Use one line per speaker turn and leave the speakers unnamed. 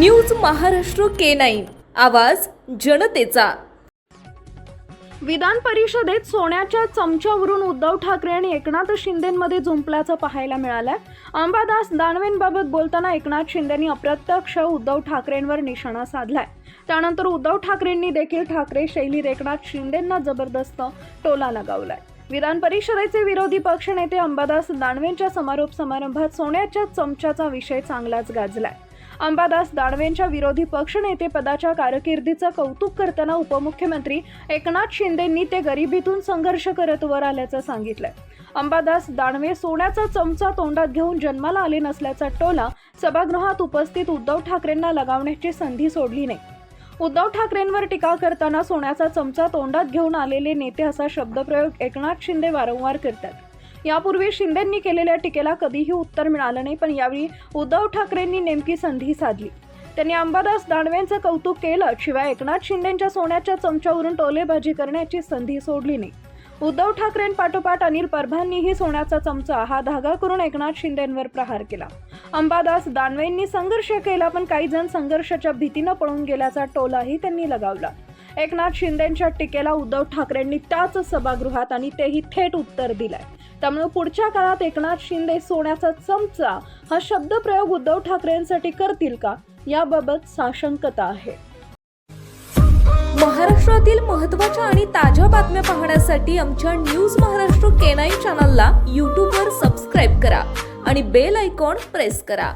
News Maharashtra K nine. आवाज जनतेचा.
विधान परिषदेत सोन्याच्या चमच्यावरून उद्धव ठाकरे आणि एकनाथ शिंदेमध्ये झुंपल्याचं पाहायला मिळालंय. अंबादास दानवेंबाबत बोलताना एकनाथ शिंदेनी अप्रत्यक्ष उद्धव ठाकरेंवर निशाणा साधलाय. त्यानंतर उद्धव ठाकरेंनी देखील ठाकरे शैलीत एकनाथ शिंदेंना जबरदस्त टोला लगावलाय. विधान परिषदेचे विरोधी पक्षनेते अंबादास दानवेंच्या समारोप समारंभात सोन्याच्या चमच्याचा विषय चांगलाच गाजलाय. अंबादास दानवेंच्या विरोधी पक्षनेते पदाच्या कारकिर्दीचं कौतुक करताना उपमुख्यमंत्री एकनाथ शिंदेंनी ते गरिबीतून संघर्ष करत वर आल्याचं सांगितलंय. अंबादास दानवे सोन्याचा चमचा तोंडात घेऊन जन्माला आले नसल्याचा टोला सभागृहात उपस्थित उद्धव ठाकरेंना लगावण्याची संधी सोडली नाही. उद्धव ठाकरेंवर टीका करताना सोन्याचा चमचा तोंडात घेऊन आलेले नेते असा शब्दप्रयोग एकनाथ शिंदे वारंवार करतात. यापूर्वी शिंदेंनी केलेल्या टीकेला कधीही उत्तर मिळालं नाही पण यावेळी उद्धव ठाकरेंनी नेमकी संधी साधली. त्यांनी अंबादास दानवेंचं कौतुक केलं शिवाय एकनाथ शिंदेंच्या सोन्याच्या चमच्यावरून टोलेबाजी करण्याची संधी सोडली नाही. उद्धव ठाकरेंपाठोपाठ अनिल परभांनीही सोन्याचा चमचा हा धागा करून एकनाथ शिंदेंवर प्रहार केला. अंबादास दानवेंनी संघर्ष केला पण काही जण संघर्षाच्या भीतीनं पळून गेल्याचा टोलाही त्यांनी लगावला. एकनाथ शिंदेंच्या टीकेला उद्धव ठाकरेंनी त्याच सभागृहात आणि तेही थेट उत्तर दिलंय. त्यामुळे पुढच्या काळात एकनाथ शिंदे सोन्याचा चमचा हा शब्दप्रयोग उद्धव ठाकरेंसाठी करतील का? याबाबत साशंकता आहे.
महाराष्ट्रातील महत्त्वाच्या आणि ताज्या बातम्या पाहण्यासाठी आमच्या न्यूज महाराष्ट्र केनाई चॅनलला यूट्यूबवर सबस्क्राईब करा आणि बेल आयकॉन प्रेस करा.